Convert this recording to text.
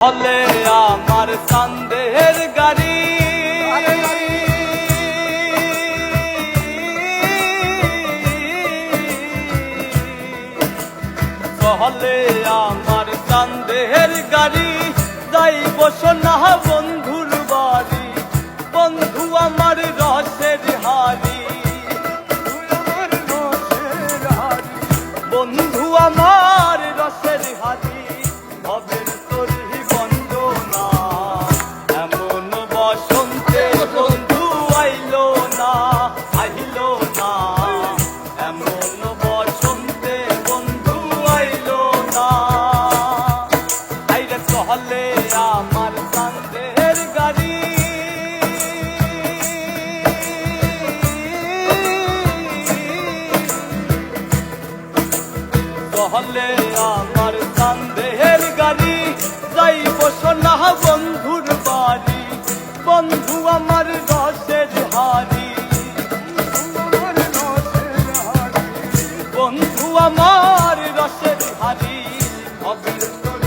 হলে আমার কান্দের গাড়ি। হলে আমার কান্দের গাড়ি যাইব সোনা বন্ধুর বাড়ি। বন্ধু আমার রসের হারি বন্ধু আমার নহলে আমার সন্দেহের গাড়ি যাই বসো না বন্ধুর বাড়ি। বন্ধু আমার রসের হারি বন্ধু আমার রসের হারি অবিন্দর